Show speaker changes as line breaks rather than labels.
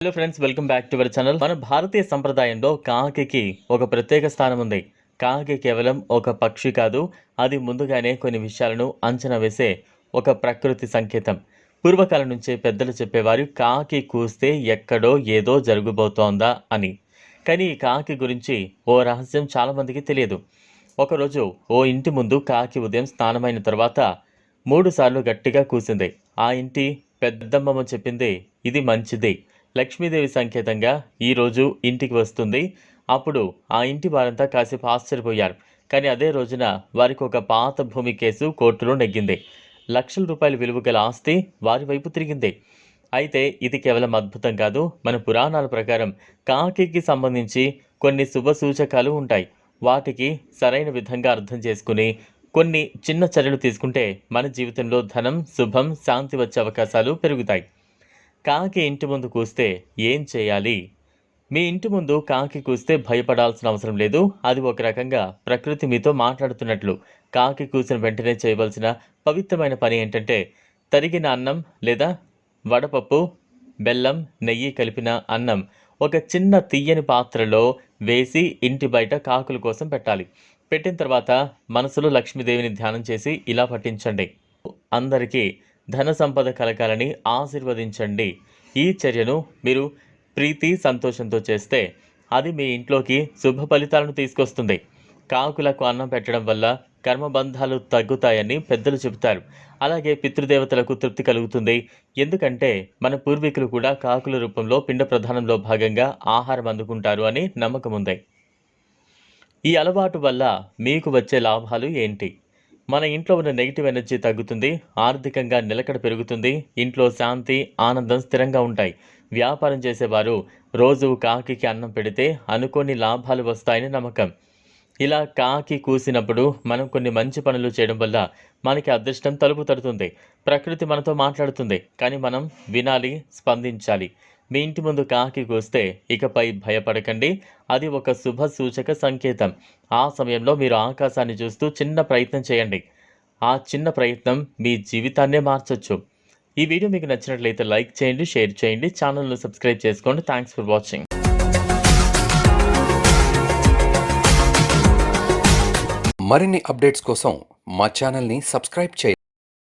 Hello friends welcome back to our channel మన భారతీయ సంప్రదాయంలో కాకికి ఒక ప్రత్యేక స్థానం ఉంది కాకి కేవలం ఒక పక్షి కాదు అది ముందుగానే కొన్ని విషయాలను అంచనా వేసే ఒక ప్రకృతి సంకేతం. పూర్వకాలం నుంచే పెద్దలు చెప్పేవారు కాకి కూస్తే ఎక్కడో ఏదో జరుగుబోతోందా అని. కానీ ఈ కాకి గురించి ఓ రహస్యం చాలామందికి తెలియదు. ఒకరోజు ఓ ఇంటి ముందు కాకి ఉదయం స్నానమైన తర్వాత మూడుసార్లు గట్టిగా కూసింది. ఆ ఇంటి పెద్దమ్మమ్మ చెప్పింది ఇది మంచిది లక్ష్మీదేవి సంకేతంగా ఈరోజు ఇంటికి వస్తుంది. అప్పుడు ఆ ఇంటి వారంతా కాసేపు ఆశ్చర్యపోయారు. కానీ అదే రోజున వారికి ఒక పాత భూమి కేసు కోర్టులో నెగ్గింది. లక్షల రూపాయల విలువ గల ఆస్తి వారి వైపు తిరిగింది. అయితే ఇది కేవలం అద్భుతం కాదు. మన పురాణాల ప్రకారం కాకికి సంబంధించి కొన్ని శుభ సూచకాలు ఉంటాయి. వాటికి సరైన విధంగా అర్థం చేసుకుని కొన్ని చిన్న చర్యలు తీసుకుంటే మన జీవితంలో ధనం శుభం శాంతి వచ్చే అవకాశాలు పెరుగుతాయి. కాకి ఇంటి ముందు కూస్తే ఏం చేయాలి? మీ ఇంటి ముందు కాకి కూస్తే భయపడాల్సిన అవసరం లేదు. అది ఒక రకంగా ప్రకృతి మీతో మాట్లాడుతున్నట్లు. కాకి కూసిన వెంటనే చేయవలసిన పవిత్రమైన పని ఏంటంటే తరిగిన అన్నం లేదా వడపప్పు బెల్లం నెయ్యి కలిపిన అన్నం ఒక చిన్న తీయని పాత్రలో వేసి ఇంటి బయట కాకుల కోసం పెట్టాలి. పెట్టిన తర్వాత మనసులో లక్ష్మీదేవిని ధ్యానం చేసి ఇలా పట్టించండి అందరికీ ధన సంపద కలగాలని ఆశీర్వదించండి. ఈ చర్యను మీరు ప్రీతి సంతోషంతో చేస్తే అది మీ ఇంట్లోకి శుభ ఫలితాలను తీసుకొస్తుంది. కాకులకు అన్నం పెట్టడం వల్ల కర్మబంధాలు తగ్గుతాయని పెద్దలు చెబుతారు. అలాగే పితృదేవతలకు తృప్తి కలుగుతుంది. ఎందుకంటే మన పూర్వీకులు కూడా కాకుల రూపంలో పిండ ప్రధానంలో భాగంగా ఆహారం అందుకుంటారు అని నమ్మకం ఉంది. ఈ అలవాటు వల్ల మీకు వచ్చే లాభాలు ఏంటి? మన ఇంట్లో ఉన్న నెగిటివ్ ఎనర్జీ తగ్గుతుంది ఆర్థికంగా నిలకడ పెరుగుతుంది ఇంట్లో శాంతి ఆనందం స్థిరంగా ఉంటాయి. వ్యాపారం చేసేవారు రోజు కాకికి అన్నం పెడితే అనుకోని లాభాలు వస్తాయని నమ్మకం. ఇలా కాకి కూసినప్పుడు మనం కొన్ని మంచి పనులు చేయడం వల్ల మనకి అదృష్టం తలుపు తడుతుంది. ప్రకృతి మనతో మాట్లాడుతుంది కానీ మనం వినాలి స్పందించాలి. మీ ఇంటి ముందు కాకి కూస్తే ఇకపై భయపడకండి. అది ఒక శుభ సూచక సంకేతం. ఆ సమయంలో మీరు ఆకాశాన్ని చూస్తూ చిన్న ప్రయత్నం చేయండి. ఆ చిన్న ప్రయత్నం మీ జీవితాన్నే మార్చొచ్చు. ఈ వీడియో మీకు నచ్చినట్లయితే లైక్ చేయండి షేర్ చేయండి ఛానల్ను సబ్స్క్రైబ్ చేసుకోండి. Thanks for watching.
మరిన్ని అప్డేట్స్ కోసం మా ఛానల్ని సబ్స్క్రైబ్ చేయండి.